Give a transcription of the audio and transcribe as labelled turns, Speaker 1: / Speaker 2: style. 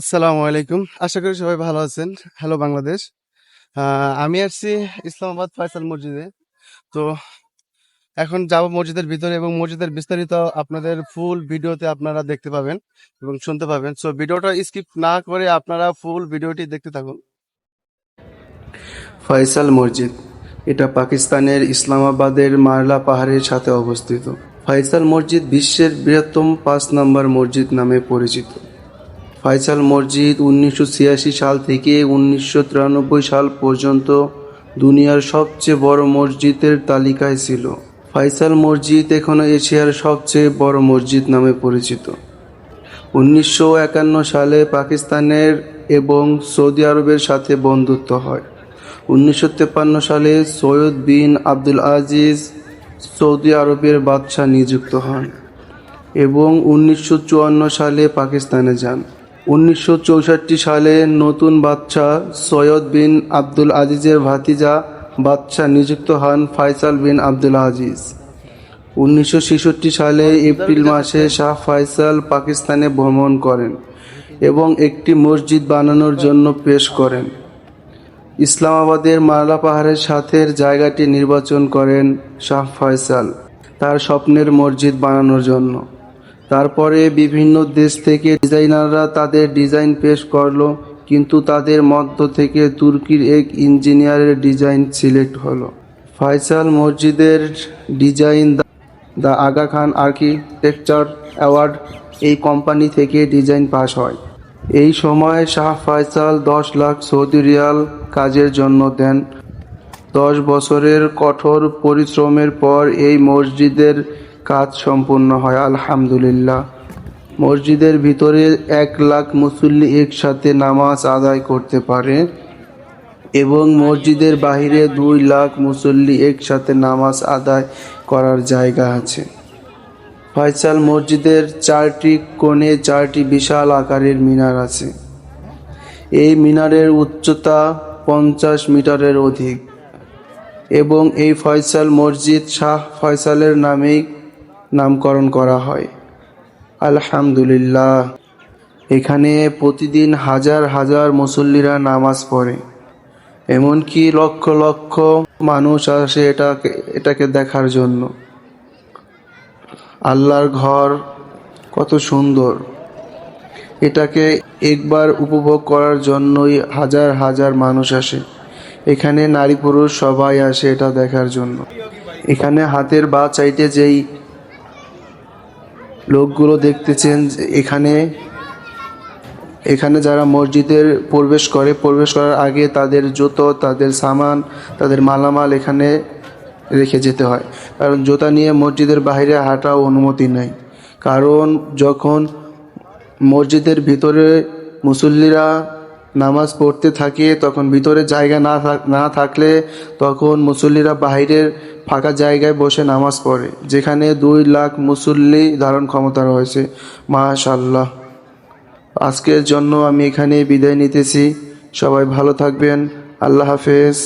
Speaker 1: আসসালামু আলাইকুম। আশা করি সবাই ভালো আছেন। হ্যালো বাংলাদেশ আমি আসছি ইসলামাবাদ ফয়সাল মসজিদে। তো এখন যাব মসজিদের ভিতরে এবং মসজিদের বিস্তারিত আপনাদের ফুল ভিডিওতে আপনারা দেখতে পাবেন এবং শুনতে পাবেন। সো ভিডিওটা স্কিপ না করে আপনারা ফুল ভিডিওটি দেখতে থাকুন। ফয়সাল মসজিদ। এটা পাকিস্তানের ইসলামাবাদের মারলা পাহাড়ের সাথে অবস্থিত। ফয়সাল মসজিদ বিশ্বের বৃহত্তম পাঁচ নম্বর মসজিদ নামে পরিচিত। ফয়সাল মসজিদ উনিশশো ছিয়াশি সাল থেকে উনিশশো তিরানব্বই সাল পর্যন্ত দুনিয়ার সবচেয়ে বড় মসজিদের তালিকায় ছিল। ফয়সাল মসজিদ এখনও এশিয়ার সবচেয়ে বড় মসজিদ নামে পরিচিত। উনিশশো একান্ন সালে পাকিস্তানের এবং সৌদি আরবের সাথে বন্ধুত্ব হয়। উনিশশো সালে Syed bin Abdul Aziz Saudi আরবের বাদশাহ নিযুক্ত হন এবং উনিশশো চুয়ান্ন সালে পাকিস্তানে যান। উনিশশো চৌষট্টি সালে নতুন বাদশাহ সৈয়দ বিন আব্দুল আজিজের ভাতিজা বাদশাহ নিযুক্ত হন ফয়সাল বিন আব্দুল আজিজ। উনিশশো ছেষট্টি সালে এপ্রিল মাসে শাহ ফাইসাল পাকিস্তানে ভ্রমণ করেন এবং একটি মসজিদ বানানোর জন্য পেশ করেন। ইসলামাবাদের মালা পাহাড়ের সাথের জায়গাটি নির্বাচন করেন শাহ ফয়সাল তার স্বপ্নের মসজিদ বানানোর জন্য। তারপরে বিভিন্ন দেশ থেকে ডিজাইনাররা তাদের ডিজাইন পেশ করল, কিন্তু তাদের মধ্য থেকে তুর্কির এক ইঞ্জিনিয়ারের ডিজাইন সিলেক্ট হলো। ফয়সাল মসজিদের design the Aga Khan architecture award এই কোম্পানি থেকে ডিজাইন পাস হয়। এই সময় শাহ ফয়সাল দশ লাখ সৌদি রিয়াল কাজের জন্য দেন। দশ বছরের কঠোর পরিশ্রমের পর এই মসজিদের কাজ সম্পূর্ণ হয়, আলহামদুলিল্লাহ। মসজিদের ভিতরে এক লাখ মুসল্লি একসাথে নামাজ আদায় করতে পারে এবং মসজিদের বাহিরে দুই লাখ মুসল্লি একসাথে নামাজ আদায় করার জায়গা আছে। ফয়সাল মসজিদের চারটি কোণে চারটি বিশাল আকারের মিনার আছে। এই মিনারের উচ্চতা পঞ্চাশ মিটারের অধিক এবং এই ফয়সাল মসজিদ শাহ ফয়সালের নামেই নামকরণ করা হয়। আলহামদুলিল্লাহ। এখানে প্রতিদিন হাজার হাজার মুসল্লিরা নামাজ পড়ে। এমনকি লক্ষ লক্ষ মানুষ আসে এটাকে এটাকে দেখার জন্য। আল্লাহর ঘর কত সুন্দর। এটাকে একবার উপভোগ করার জন্যই হাজার হাজার মানুষ আসে। এখানে নারী পুরুষ সবাই আসে এটা দেখার জন্য। এখানে হাতের বা চাইটে যেই লোকগুলো দেখতেছেন এখানে এখানে যারা মসজিদের প্রবেশ করে, প্রবেশ করার আগে তাদের জুতো, তাদের সামান, তাদের মালামাল এখানে রেখে যেতে হয়। কারণ জুতা নিয়ে মসজিদের বাইরে হাঁটাও অনুমতি নেই। কারণ যখন মসজিদের ভিতরে মুসল্লিরা নামাজ পড়তে থাকে, তখন ভিতরে জায়গা না না থাকলে তখন মুসল্লিরা বাহিরের ফাঁকা জায়গায় বসে নামাজ পড়ে, যেখানে দুই লাখ মুসল্লি ধারণ ক্ষমতা রয়েছে। মাশাল্লাহ আজকের জন্য আমি এখানে বিদায় নিতেছি। সবাই ভালো থাকবেন। আল্লাহ হাফেজ।